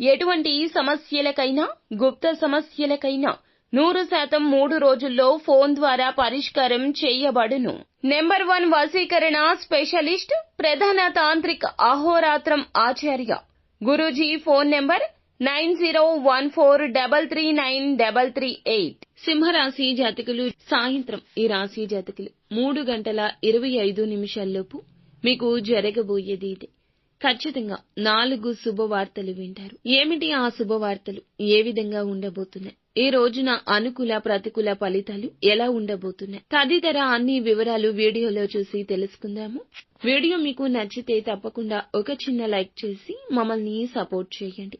ఎటువంటి సమస్యలకైనా గుప్త సమస్యలకైనా నూరు శాతం మూడు రోజుల్లో ఫోన్ ద్వారా పరిష్కారం చేయబడును. నెంబర్ వన్ వశీకరణ స్పెషలిస్ట్ ప్రధాన తాంత్రిక అహోరాత్రం ఆచార్య. Guruji phone number nine zero one four double three nine double three eight. సింహరాశి జాతకులు సాయంత్రం ఈ రాశి జాతకులు మూడు గంటల ఇరవై ఐదు నిమిషాల్లోపు మీకు జరగబోయేది ఇదే. ఖచ్చితంగా నాలుగు శుభవార్తలు వింటారు. ఏమిటి ఆ శుభవార్తలు? ఏ విధంగా ఉండబోతున్నాయి? ఈ రోజున అనుకూల ప్రతికూల ఫలితాలు ఎలా ఉండబోతున్నాయి? తదితర అన్ని వివరాలు వీడియోలో చూసి తెలుసుకుందాము. వీడియో మీకు నచ్చితే తప్పకుండా ఒక చిన్న లైక్ చేసి మమ్మల్ని సపోర్ట్ చేయండి.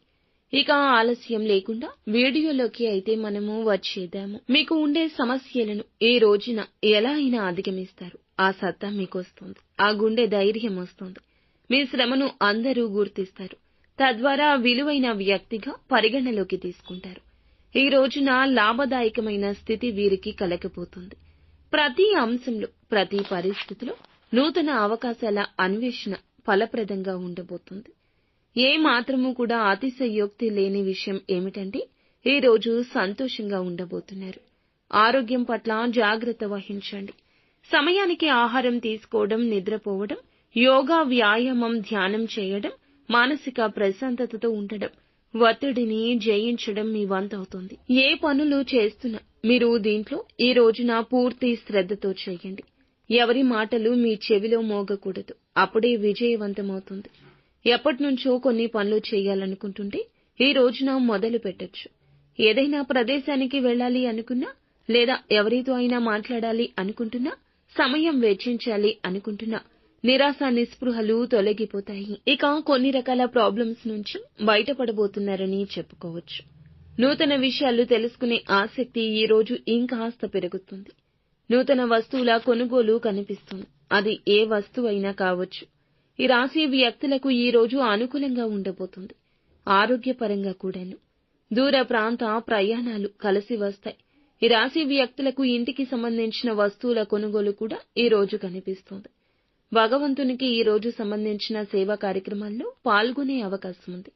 ఇక ఆలస్యం లేకుండా వీడియోలోకి అయితే మనము వచ్చేద్దాము. మీకు ఉండే సమస్యలను ఈ రోజున ఎలా అయినా అధిగమిస్తారు. ఆ సత్తా మీకు వస్తుంది. ఆ గుండె ధైర్యం వస్తుంది. మీ శ్రమను అందరూ గుర్తిస్తారు. తద్వారా విలువైన వ్యక్తిగా పరిగణలోకి తీసుకుంటారు. ఈ రోజున లాభదాయకమైన స్థితి వీరికి కలగబోతుంది. ప్రతి అంశంలో ప్రతి పరిస్థితిలో నూతన అవకాశాల అన్వేషణ ఫలప్రదంగా ఉండబోతుంది. ఏ మాత్రము కూడా అతిశయోక్తి లేని విషయం ఏమిటంటే ఈ రోజు సంతోషంగా ఉండబోతున్నారు. ఆరోగ్యం పట్ల జాగ్రత్త వహించండి. సమయానికి ఆహారం తీసుకోవడం నిద్రపోవడం యోగా వ్యాయామం ధ్యానం చేయడం మానసిక ప్రశాంతతతో ఉండడం ఒత్తిడిని జయించడం మీ వంతవుతుంది ఏ పనులు చేస్తున్నా మీరు దీంట్లో ఈ రోజున పూర్తి శ్రద్ధతో చేయండి. ఎవరి మాటలు మీ చెవిలో మోగకూడదు. అప్పుడే విజయవంతమవుతుంది. ఎప్పటినుంచో కొన్ని పనులు చేయాలనుకుంటుంటే ఈ రోజున మొదలు పెట్టొచ్చు. ఏదైనా ప్రదేశానికి వెళ్ళాలి అనుకున్నా లేదా ఎవరితో అయినా మాట్లాడాలి అనుకుంటున్నా సమయం వెచ్చించాలి అనుకుంటున్నా నిరాశ నిస్పృహలు తొలగిపోతాయి. ఇక కొన్ని రకాల ప్రాబ్లమ్స్ నుంచి బయటపడబోతున్నారని చెప్పుకోవచ్చు. నూతన విషయాలు తెలుసుకునే ఆసక్తి ఈ రోజు ఇంకాస్త పెరుగుతుంది. నూతన వస్తువుల కొనుగోలు కనిపిస్తుంది. అది ఏ వస్తువైనా కావచ్చు. ఈ రాశి వ్యక్తులకు ఈ రోజు అనుకూలంగా ఉండబోతుంది. ఆరోగ్యపరంగా కూడాను. దూర ప్రాంత ప్రయాణాలు కలిసి వస్తాయి. ఈ రాశి వ్యక్తులకు ఇంటికి సంబంధించిన వస్తువుల కొనుగోలు కూడా ఈ రోజు కనిపిస్తుంది. భగవంతునికి ఈ రోజు సంబంధించిన సేవా కార్యక్రమాల్లో పాల్గొనే అవకాశం ఉంది.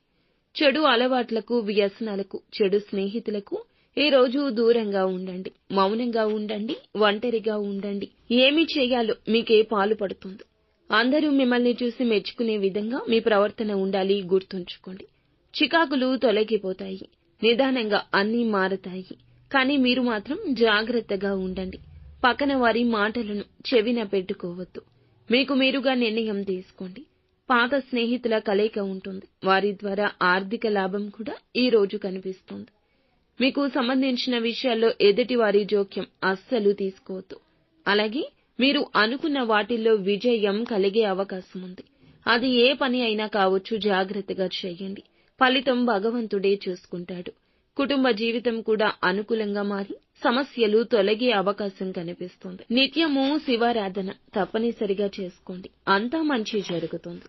చెడు అలవాట్లకు వ్యసనాలకు చెడు స్నేహితులకు ఈ రోజు దూరంగా ఉండండి. మౌనంగా ఉండండి. ఒంటరిగా ఉండండి. ఏమి చేయాలో మీకే పాలు పడుతుంది. అందరూ మిమ్మల్ని చూసి మెచ్చుకునే విధంగా మీ ప్రవర్తన ఉండాలి గుర్తుంచుకోండి. చికాకులు తొలగిపోతాయి. నిదానంగా అన్నీ మారతాయి. కానీ మీరు మాత్రం జాగ్రత్తగా ఉండండి. పక్కన వారి మాటలను చెవిన పెట్టుకోవద్దు. మీకు మీరుగా నిర్ణయం తీసుకోండి. పాత స్నేహితుల కలయిక ఉంటుంది. వారి ద్వారా ఆర్థిక లాభం కూడా ఈ రోజు కనిపిస్తుంది. మీకు సంబంధించిన విషయాల్లో ఎదుటి వారి జోక్యం అస్సలు తీసుకోవద్దు. అలాగే మీరు అనుకున్న వాటిల్లో విజయం కలిగే అవకాశం ఉంది. అది ఏ పని అయినా కావచ్చు జాగ్రత్తగా చేయండి. ఫలితం భగవంతుడే చూసుకుంటాడు. కుటుంబ జీవితం కూడా అనుకూలంగా మారి సమస్యలు తొలగే అవకాశం కనిపిస్తుంది. నిత్యము శివారాధన తప్పనిసరిగా చేసుకోండి. అంతా మంచి జరుగుతుంది.